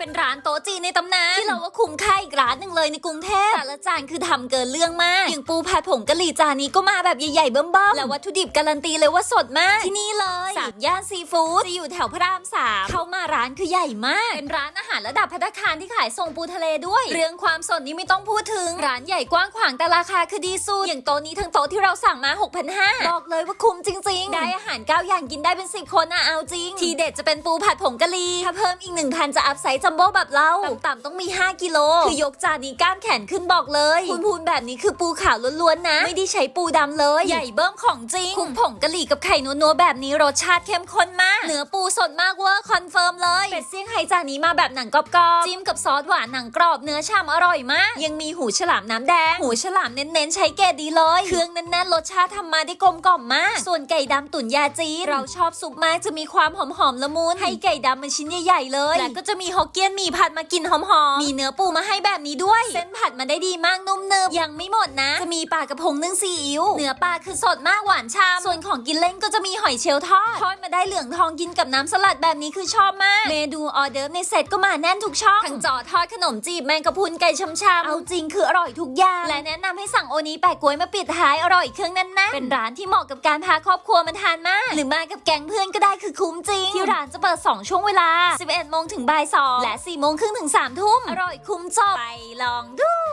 เป็นร้านโต๊ะจีนในตำนานที่เราว่าคุ้มค่าอีกร้านหนึ่งเลยในกรุงเทพแต่ละจานคือทำเกินเรื่องมากอย่างปูผัดผงกะหรี่จานนี้ก็มาแบบใหญ่ๆเบิ่มๆแล้ววัตถุดิบการันตีเลยว่าสดมากที่นี่เลยสามย่านซีฟู้ดจะอยู่แถวพระรามสามเข้ามาร้านคือใหญ่มากเป็นร้านอาหารระดับพัตตาคารที่ขายส่งปูทะเลด้วย เรื่องความสดนี้ไม่ต้องพูดถึง ร้านใหญ่กว้างขวางแต่ราคาคือดีสุดอย่างโต๊ะนี้ทั้งโต๊ะที่เราสั่งมา6,500บอกเลยว่าคุ้มจริง ๆ ได้อาหาร9อย่างกินได้เป็น10คนอะเอาจริง ทีเด็ดจะเป็นปูผัดผงกะหรี่ถ้าเพิ่มอีกหนึ่งพันจะอัพไซส์จัมโบ้แบบเราต่ำๆต้องมี 5 กิโล คือยกจานนี้กล้ามแขนขึ้นบอกเลยพูนๆแบบนี้คือปูขาวล้วนๆนะ ไม่ได้ใช้ปูดำเลย ใหญ่เบิ้มของจริงคลุกผงกะหรี่กับไข่นัวๆแบบนี้รสชาติเข้มข้นมากเนื้อปูสดมากเวอร์คอนเฟิร์มเลยเป็ดเซี่ยงไฮ้จานนี้มาแบบหนังกรอบๆจิ้มกับซอสหวานหนังกรอบเนื้อฉ่ำอร่อยมาก ยังมีหูฉลามน้ำแดง หูฉลามเน้นๆ ใช้เกรดดีเลย เครื่องแน่นๆรสชาติทำมาได้กลมกล่อมมาก ส่วนไก่ดำตุ๋นยาจีนเราชอบซุปมากจะมีความหอมๆละมุนให้ไก่ดำมันชิ้นใหญ่ๆเลยและก็จะมีฮอกเกี้ยนหมีผัดมากินหอมๆมีเนื้อปูมาให้แบบนี้ด้วยเส้นผัด มาได้ดีมากนุ่มเนิบยังไม่หมดนะ จะมีปลากระพงนึ่งซีอิ๊วเนื้อปลาคือสดมากหวานช่ำส่วนของกินเล่นก็จะมีหอยเชลล์ทอดทอดมาได้เหลืองทองกินกับน้ำสลัดแบบนี้คือชอบมาก เมนูออเดิร์ฟในเซตก็มาแน่นทุกช่องทั้งจอทอดขนมจีบแมงกะพรุนไก่ช่ำๆเอาจริงคืออร่อยทุกอย่างและแนะนำให้สั่งโอนี้แปะกล้วยมาปิดท้ายอร่อยเครื่องแน่นๆเป็นร้านที่เหมาะกับการพาครอบครัวมาทานมาก หรือมากับแก๊งเพื่อนก็ได้คือคุ้มจริง ที่ร้านจะเปิด 2 ช่วงเวลา 11โมงถึงบ่าย2และ4โมงครึ่งถึง3ทุ่มอร่อยคุ้มจบไปลองดู